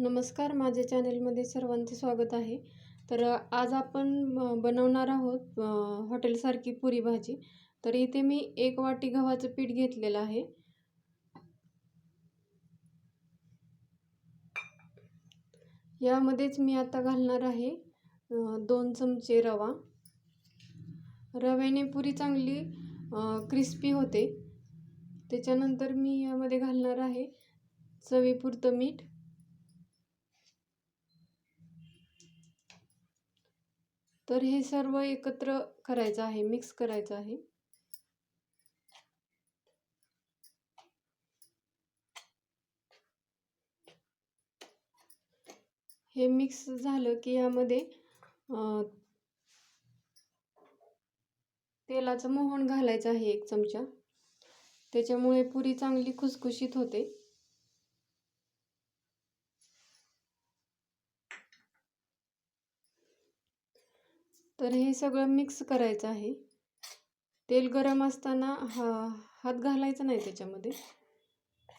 नमस्कार माझ्या चॅनेलमध्ये सर्वांचे स्वागत आहे. तर आज आपण बनवणार आहोत हॉटेलसारखी पुरी भाजी. तर इथे मी एक वाटी गव्हाचं पीठ घेतलेलं आहे. यामध्येच मी आता घालणार आहे दोन चमचे रवा. रव्याने पुरी चांगली क्रिस्पी होते. त्याच्यानंतर मी यामध्ये घालणार आहे चवीपुरतं मीठ. तर हे सर्व एकत्र करायचं आहे मिक्स करायचं आहे. हे मिक्स झालं की यामध्ये तेलाचं मोहन घालायचं आहे एक चमचा. त्याच्यामुळे पुरी चांगली खुसखुशीत होते. तर हे सगळं मिक्स करायचं आहे. तेल गरम असताना हा हात घालायचा नाही त्याच्यामध्ये.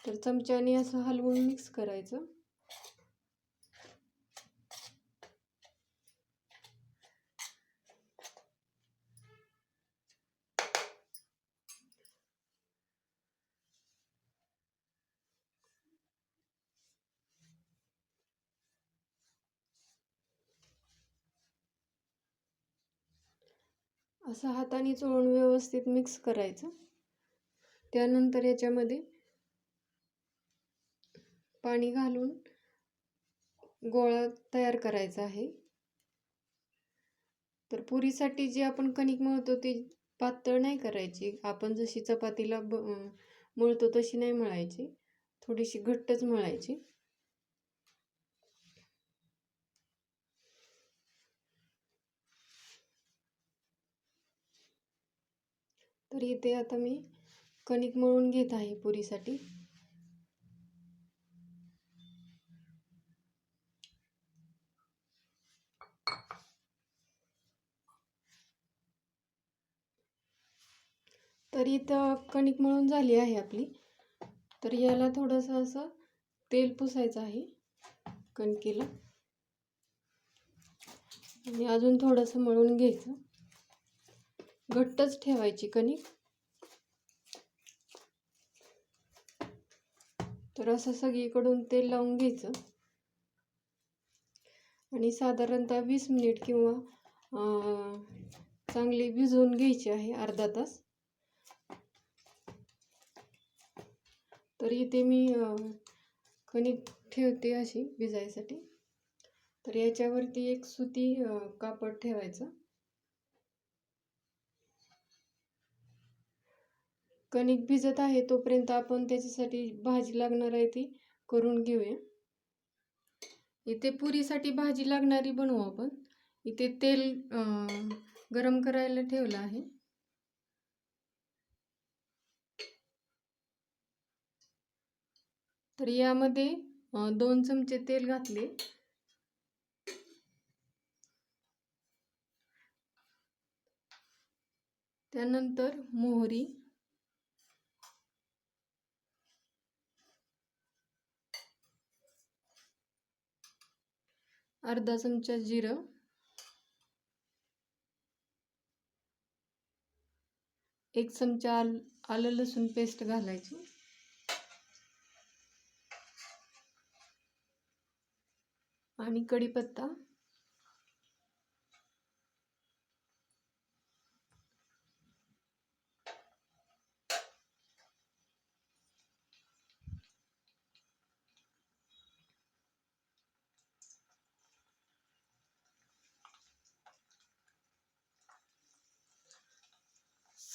तर चमच्याने असं हलवून मिक्स करायचं. असं हाताने चोळून व्यवस्थित मिक्स करायचं. त्यानंतर याच्यामध्ये पाणी घालून गोळा तयार करायचा आहे. तर पुरीसाठी जी आपण कणिक मळतो ती पातळ नाही करायची. आपण जशी चपातीला ब मळतो तशी नाही मळायची. थोडीशी घट्टच मळायची. तर इथे आता मी कणिक मळून घेत आहे पुरीसाठी. तर इथं कणिक मळून झाली आहे आपली. तर याला थोडंसं असं तेल पुसायचं आहे कणकेला. आणि अजून थोडंसं मळून घ्यायचं. घट्टच ठेवायची कणिक तर असं सगळीकडून ते लावून घ्यायचं. आणि साधारणतः वीस मिनिट किंवा चांगली भिजवून घ्यायची आहे अर्धा तास. तर इथे मी कणिक ठेवते अशी भिजायसाठी. तर याच्यावरती एक सुती कापड ठेवायचं. कणिक भिजत आहे तोपर्यंत आपण त्याच्यासाठी भाजी लागणार आहे ती करून घेऊया. इथे पुरीसाठी भाजी लागणारी बनवू आपण. इथे तेल गरम करायला ठेवलं आहे. तर यामध्ये दोन चमचे तेल घातले. त्यानंतर मोहरी अर्धा चमचा जिरं. एक चमचा आल आलं लसूण पेस्ट घालायची. आणि कढीपत्ता.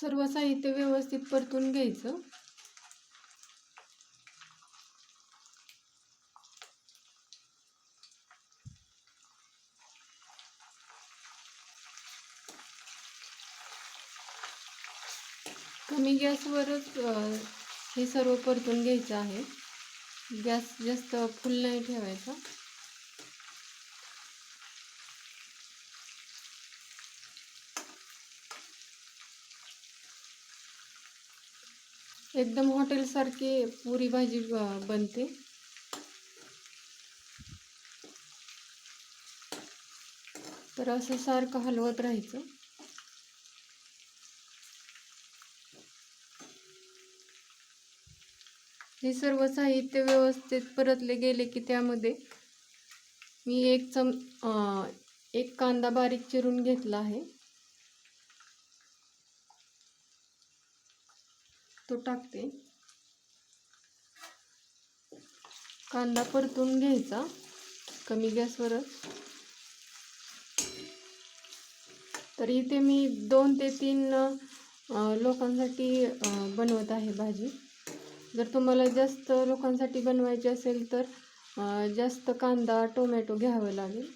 सर्व साहित्य व्यवस्थित परतून घ्यायचं. कमी गॅसवरच हे सर्व परतून घ्यायचं आहे. गॅस जास्त फुल नाही ठेवायचा. एकदम हॉटेलसारखी पुरी भाजी बनते. तर असं सारखं हलवत राहायचं. हे सर्व साहित्य व्यवस्थित परतले गेले की त्यामध्ये मी एक चम एक कांदा बारीक चिरून घेतला आहे. तो टाकते. कांदा परतून घ्यायचा. कमी गॅसवरच. तर इथे मी दोन ते तीन लोकांसाठी बनवत आहे भाजी. जर तुम्हाला जास्त लोकांसाठी बनवायची असेल तर जास्त कांदा टोमॅटो घ्यावं लागेल.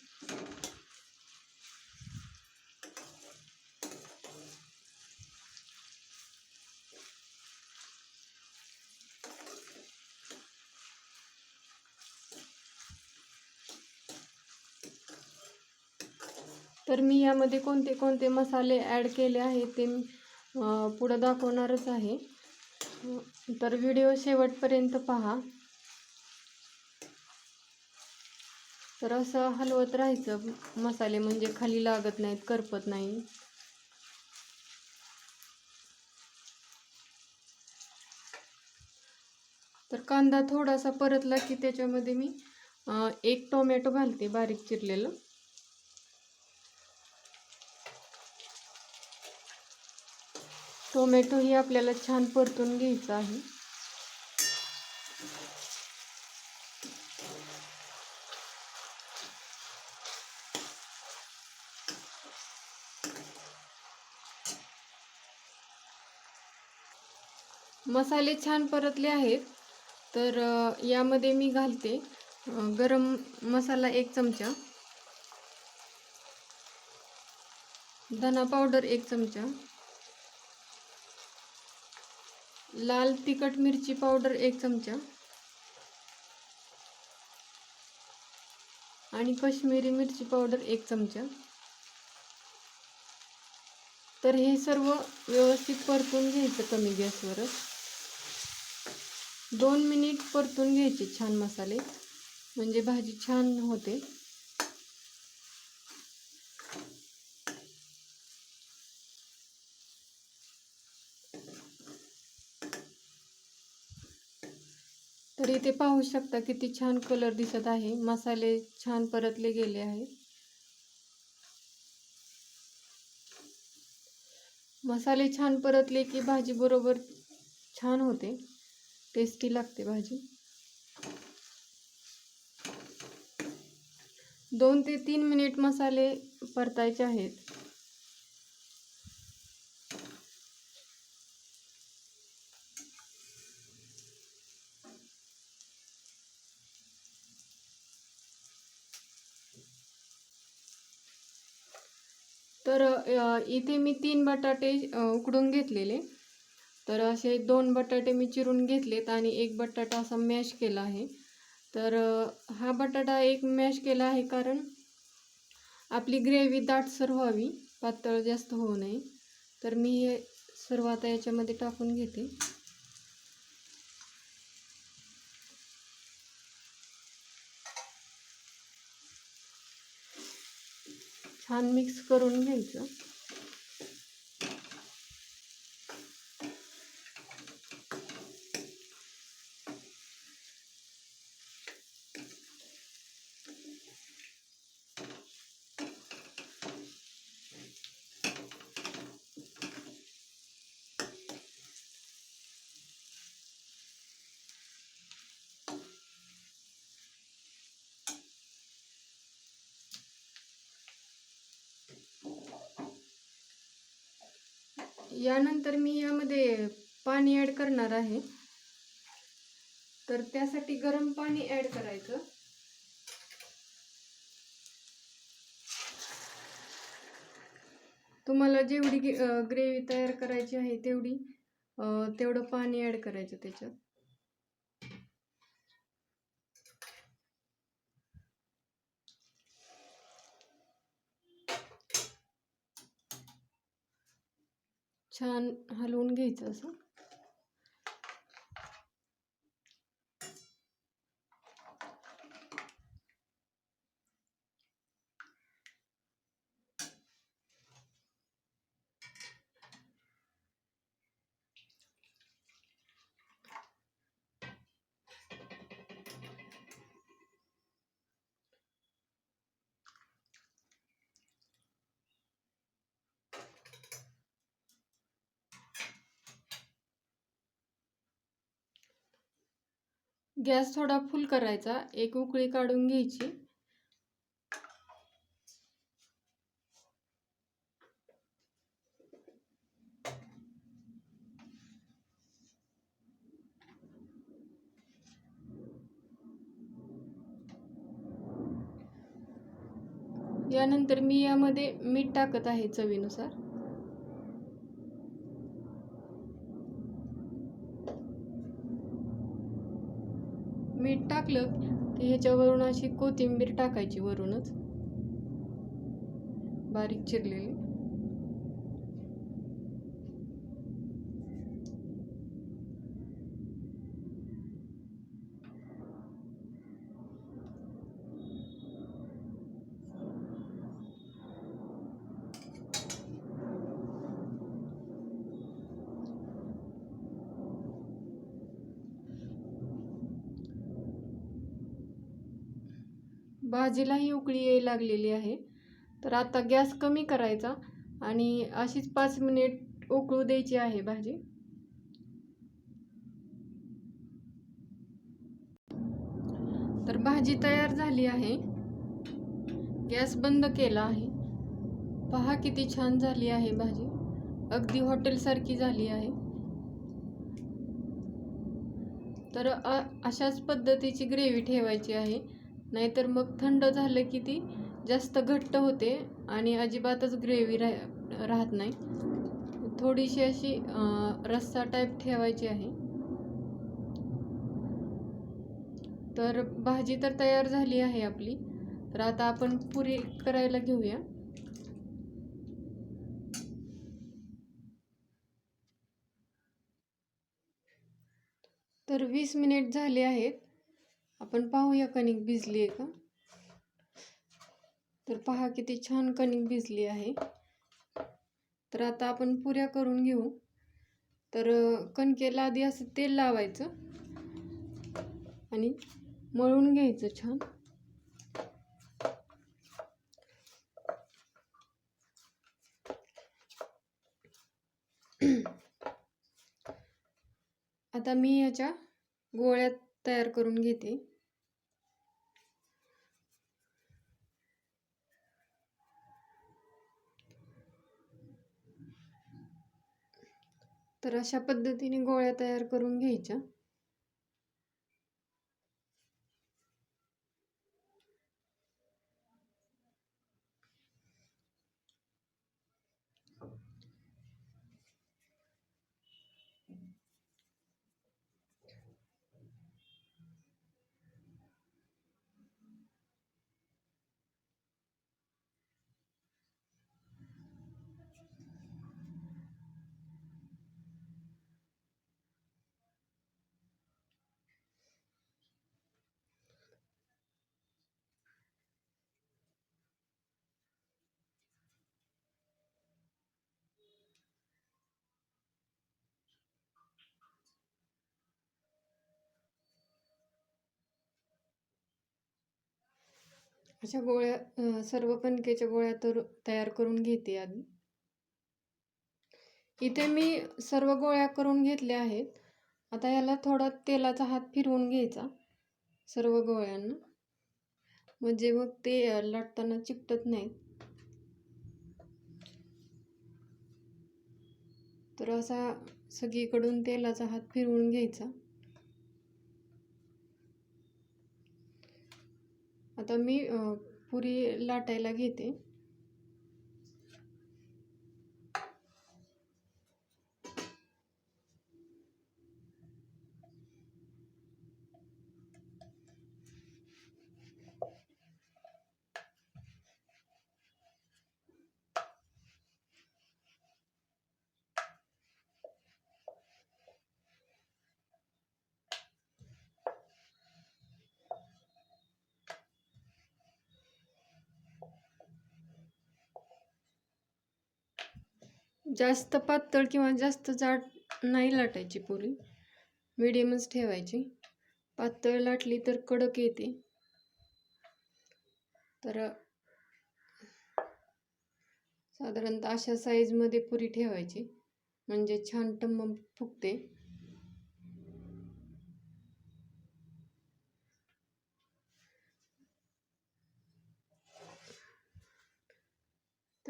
तर मी यामध्ये कोणते कोणते मसाले ॲड केले आहेत ते पुढं दाखवणारच आहे. तर व्हिडिओ शेवटपर्यंत पहा. तर असं हलवत राहायचं मसाले म्हणजे खाली लागत नाहीत करपत नाही. तर कांदा थोडासा परतला की त्याच्यामध्ये मी एक टोमॅटो घालते बारीक चिरलेलं. टोमॅटो ही आपल्याला छान परतून घ्यायचा आहे. मसाले छान परतले आहेत. तर यामध्ये मी घालते गरम मसाला एक चमचा. धना पावडर एक चमचा. लाल तिखट मिरची पावडर एक चमचा. आणि कश्मीरी मिरची पावडर एक चमचा. तर हे सर्व व्यवस्थित परतून घ्यायचं कमी गॅसवरच. दोन मिनिट परतून घ्यायचे छान मसाले. म्हणजे भाजी छान होते. इथे पाहू शकता किती छान कलर दिसत आहे. मसाले छान परतले गेले आहेत. मसाले छान परतले की भाजी बरोबर छान होते. टेस्टी लागते भाजी. दोन ते तीन मिनिट मसाले परतायचे आहेत तर अ, इथे मी तीन बटाटे उकडून घेतलेले. तर असे दोन बटाटे मी चिरून घेतलेत आणि एक बटाटा असा मॅश केला आहे. तर हा बटाटा एक मॅश केला आहे कारण आपली ग्रेव्ही दाटसर व्हावी पातळ जास्त होऊ नये. तर मी हे सर्व आता याच्यामध्ये टाकून घेते. छान मिक्स करून घ्यायचं. यानंतर मी यामध्ये पाणी ॲड करणार आहे. तर त्यासाठी गरम पाणी ॲड करायचं. तुम्हाला जेवढी ग्रेव्ही तयार करायची आहे तेवढी तेवढं पाणी ॲड करायचं त्याच्यात. छान हलवून घ्यायचं असं. गॅस थोडा फुल करायचा. एक उकळी काढून घ्यायची. यानंतर मी यामध्ये मीठ टाकत आहे चवीनुसार मीठ टाकलं की ह्याच्यावरून अशी कोथिंबीर टाकायची वरूनच. बारीक चिरलेली. भाजीलाही उकळी यायला लागलेली आहे. तर आता गॅस कमी करायचा आणि अशीच पाच मिनिट उकळू द्यायची आहे भाजी. तर भाजी तयार झाली आहे. गॅस बंद केला आहे. पहा किती छान झाली आहे भाजी. अगदी हॉटेलसारखी झाली आहे. तर अशाच पद्धतीची ग्रेव्ही ठेवायची आहे. नाहीतर मग थंड झालं की ती जास्त घट्ट होते आणि अजिबातच ग्रेव्ही राह राहत नाही. थोडीशी अशी रस्सा टाईप ठेवायची आहे. तर भाजी तर तयार झाली आहे आपली. तर आता आपण पुरी करायला घेऊया. तर वीस मिनिट झाले आहेत. आपण पाहूया कणिक भिजली आहे का? तर पहा किती छान कणिक भिजली आहे. तर आता आपण पुऱ्या करून घेऊ. तर कणकेला आधी असं तेल लावायचं आणि मळून घ्यायचं छान. आता मी याच्या गोळ्या तयार करून घेते. तर अशा पद्धतीने गोळ्या तयार करून घ्यायच्या. अशा गोळ्या सर्व कणकेच्या गोळ्या तर तयार करून घेते आधी इथे मी सर्व गोळ्या करून घेतल्या आहेत. आता याला थोडा तेलाचा हात फिरवून घ्यायचा सर्व गोळ्यांना. म्हणजे मग ते लाटताना चिकटत नाहीत. तर असा सगळीकडून तेलाचा हात फिरवून घ्यायचा. आता मी पुरी लाटायला घेते. जास्त पातळ किंवा जास्त जाड नाही लाटायची पुरी. मिडियमच ठेवायची. पातळ लाटली तर कडक येते. तर साधारणतः अशा साईजमध्ये पुरी ठेवायची. म्हणजे छान टम्म फुगते.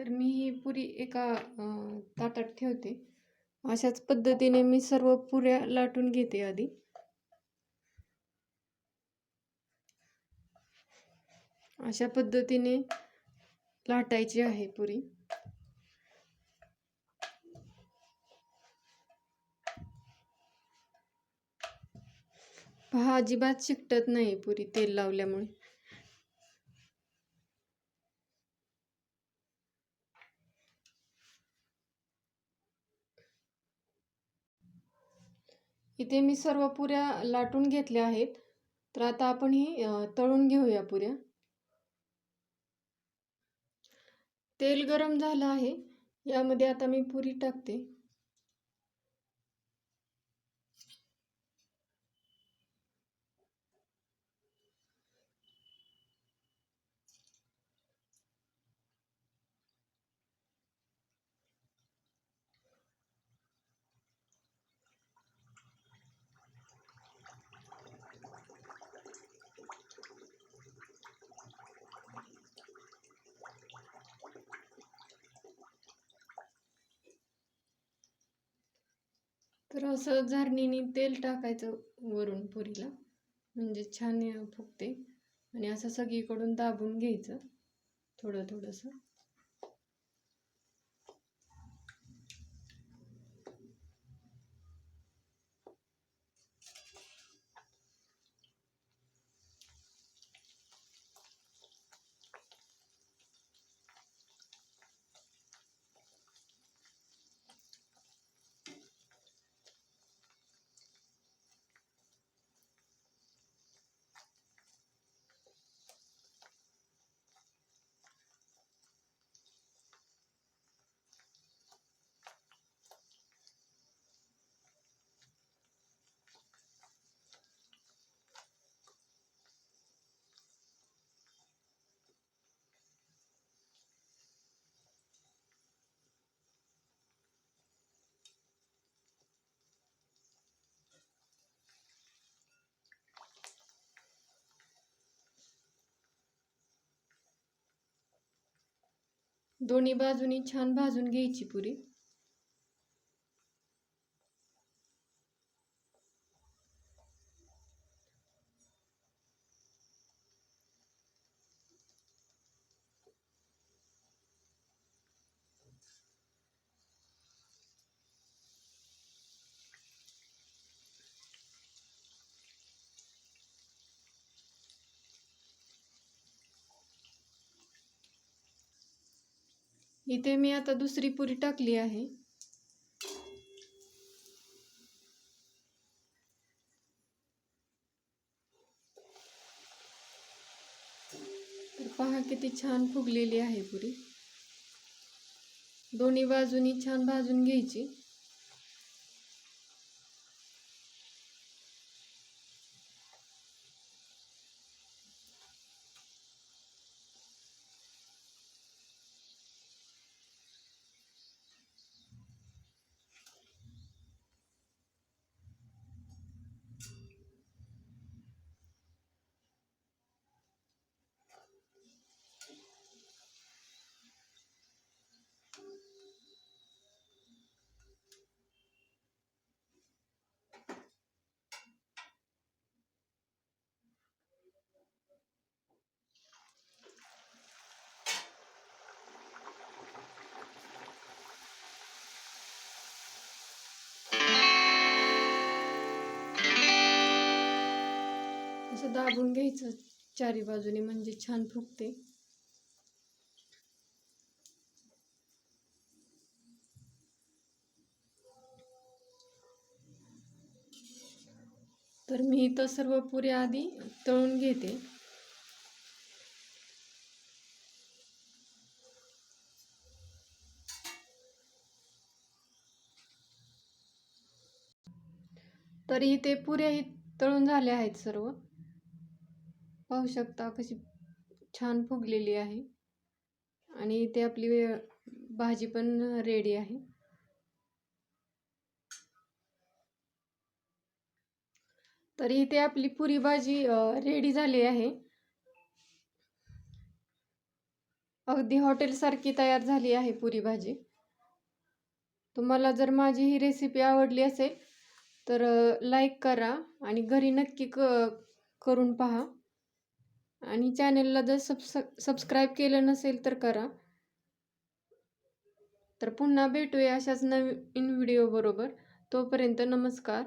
तर मी ही पुरी एका ताटात ठेवते. अशाच पद्धतीने मी सर्व पुऱ्या लाटून घेते आधी. अशा पद्धतीने लाटायची आहे पुरी. पहा अजिबात चिकटत नाही पुरी तेल लावल्यामुळे. इथे मी सर्व पुऱ्या लाटून घेतल्या आहेत. तर आता आपण ही तळून घेऊया पुऱ्या. तेल गरम झालं आहे. यामध्ये आता मी पुरी टाकते तर असं झारणीने तेल टाकायचं वरून पुरीला. म्हणजे छान फुगते. आणि असं सगळीकडून दाबून घ्यायचं. थोडं थोडंसं. दोन्ही बाजूनी छान भाजून घ्यायची पुरी. इथे मी आता दुसरी पुरी टाकली आहे. तर पहा किती छान फुगलेली आहे पुरी. दोन्ही बाजूनी छान भाजून घ्यायची. असं दाबून घ्यायचं चारी बाजूने म्हणजे छान फुगते. तर मी इथं सर्व पुऱ्या आधी तळून घेते. तरी ते पुऱ्याही तळून झाल्या आहेत सर्व. पाहू शकता कशी छान फुगलेली आहे. आणि इथे आपली भाजी पण रेडी आहे. तर इथे आपली पुरी भाजी रेडी झाली आहे. अगदी हॉटेलसारखी तयार झाली आहे पुरी भाजी. तुम्हाला जर माझी ही रेसिपी आवडली असेल तर लाईक करा आणि घरी नक्की क करून पहा. आणि चॅनलला जर सबस सबस्क्राईब केलं नसेल तर करा. तर पुन्हा भेटूया अशाच नवीन व्हिडिओबरोबर तोपर्यंत नमस्कार.